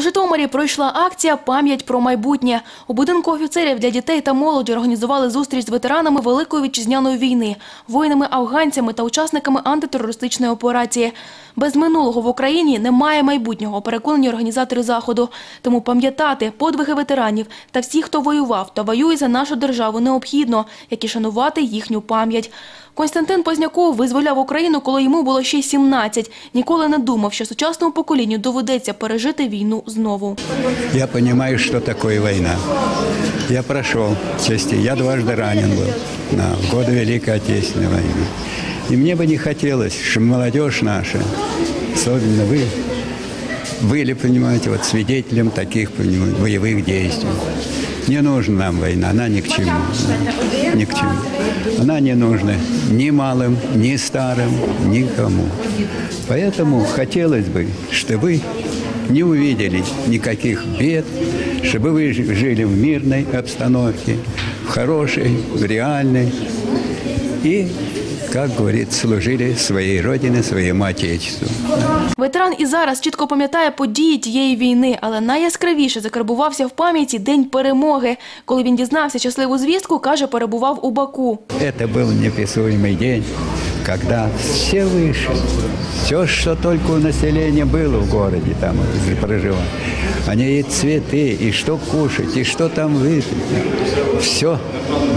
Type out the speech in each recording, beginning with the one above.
У Житомирі пройшла акція Пам'ять про майбутнє. У будинку офіцерів для дітей та молоді організували зустріч з ветеранами Великої вітчизняної війни, воїнами-афганцями та учасниками антитерористичної операції. Без минулого в Україні немає майбутнього, переконані організатори заходу. Тому пам'ятати подвиги ветеранів та всіх, хто воював та воює за нашу державу, необхідно, як і шанувати їхню пам'ять. Константин Позняков визволяв Україну, коли йому було ще 17. Ніколи не думав, що сучасному поколінню доведеться пережити війну знову. Я понимаю, что такое война. Я прошел части, я дважды ранен был на в годы Великой Отечественной войны. И мне бы не хотелось, чтобы молодежь наша, особенно вы, были, понимаете, вот свидетелем таких понимаете, боевых действий. Не нужна нам война, она ни к чему. Ни к чему. Она не нужна ни малым, ни старым, никому. Поэтому хотелось бы, чтобы вы не увидели никаких бед, чтобы вы жи- жили в мирной обстановке, в хорошей, в реальной. И, как говорит, служили своей родине, своему Отечеству. Ветеран і зараз чітко пам'ятає події тієї війни, але найяскравіше закарбувався в пам'яті День перемоги. Коли він дізнався щасливу звістку, каже, перебував у Баку. Это был неписуемый день, когда все вышли. Все, что только у населения было в городе, там и проживало. Они и цветы, и что кушать, и что там выпить. Все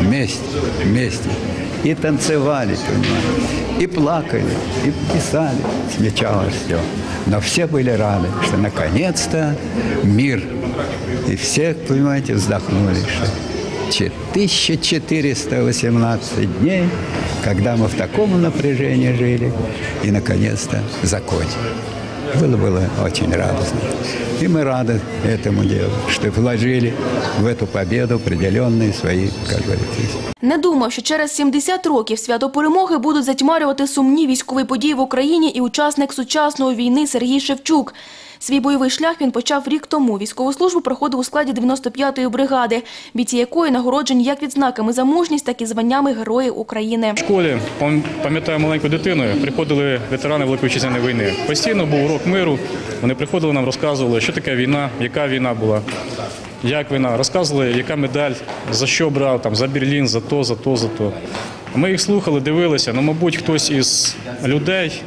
вместе, вместе. И танцевали, и плакали, и писали, смечалось все. Но все были рады, что наконец-то мир. И все, понимаете, вздохнули, что 1418 дней, когда мы в таком напряжении жили, и, наконец-то, закончили. Было, было очень радостно. И мы рады этому делу, что вложили в эту победу определенные свои, как говорится, Не думав, що через 70 років свято перемоги будуть затьмарювати сумні військові події в Україні і учасник сучасної війни Сергій Шевчук. Свій бойовий шлях він почав рік тому. Військову службу проходив у складі 95-ї бригади, бійці якої нагороджені як відзнаками за мужність, так і званнями Героїв України. В школі пам- пам'ятаю маленькою дитиною, приходили ветерани Великої Вітчизняної війни. Постійно був урок миру. Вони приходили нам, розказували, що таке війна, яка війна була, як війна. Розказували, яка медаль, за що брав, там, за Берлін, за то, за то, за то. Ми їх слухали, дивилися. Ну, мабуть, хтось із людей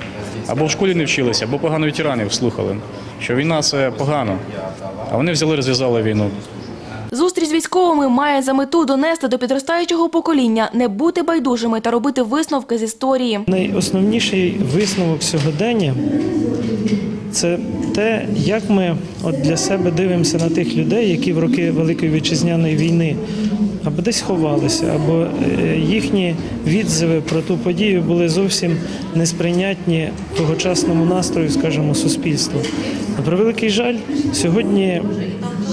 або в школі не вчилися, або погано ветеранів слухали, що війна це погано. А вони взяли, розв'язали війну. Зустріч з військовими має за мету донести до підростаючого покоління не бути байдужими та робити висновки з історії. Найосновніший висновок сьогодення це те, як ми от для себе дивимося на тих людей, які в роки Великої вітчизняної війни або десь ховалися, або е, їхні відзиви про ту подію були зовсім несприйнятні тогочасному настрою, скажімо, суспільству. На превеликий жаль, сьогодні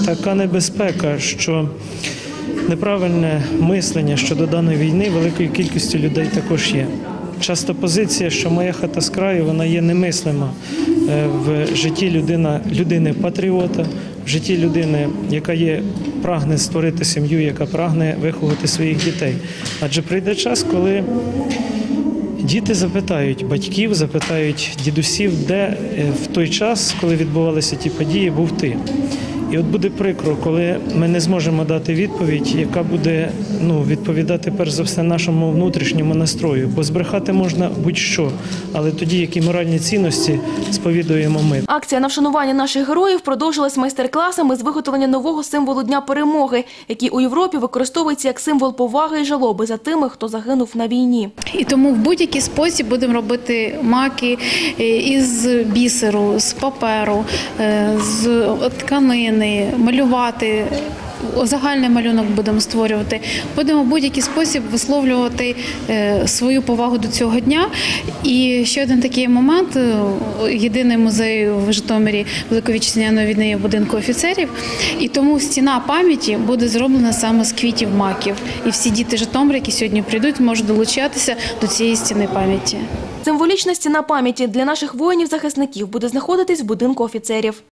така небезпека, що неправильне мислення щодо даної війни великої кількості людей також є. Часто позиція, що моя хата з краю, вона є немислима в житті людина, людини патріота, в житті людини, яка є прагне створити сім'ю, яка прагне виховати своїх дітей. Адже прийде час, коли Діти запитають батьків, запитають дідусів, де е, в той час, коли відбувалися ті події, був ти. І от буде прикро, коли ми не зможемо дати відповідь, яка буде ну, відповідати перш за все нашому внутрішньому настрою. Бо збрехати можна будь-що, але тоді які моральні цінності сповідуємо ми. Акція на вшанування наших героїв продовжилась майстер-класами з виготовлення нового символу Дня перемоги, який у Європі використовується як символ поваги і жалоби за тими, хто загинув на війні. І тому в будь-який спосіб будемо робити маки е, із бісеру, з паперу, е, з тканини, малювати. Загальний малюнок будемо створювати. Будемо в будь-який спосіб висловлювати е, свою повагу до цього дня. І ще один такий момент: е, єдиний музей в Житомирі Великої вітчизняної війни будинку офіцерів. І тому стіна пам'яті буде зроблена саме з квітів маків. І всі діти Житомира, які сьогодні прийдуть, можуть долучатися до цієї стіни пам'яті. Символічна стіна пам'яті для наших воїнів-захисників буде знаходитись в будинку офіцерів.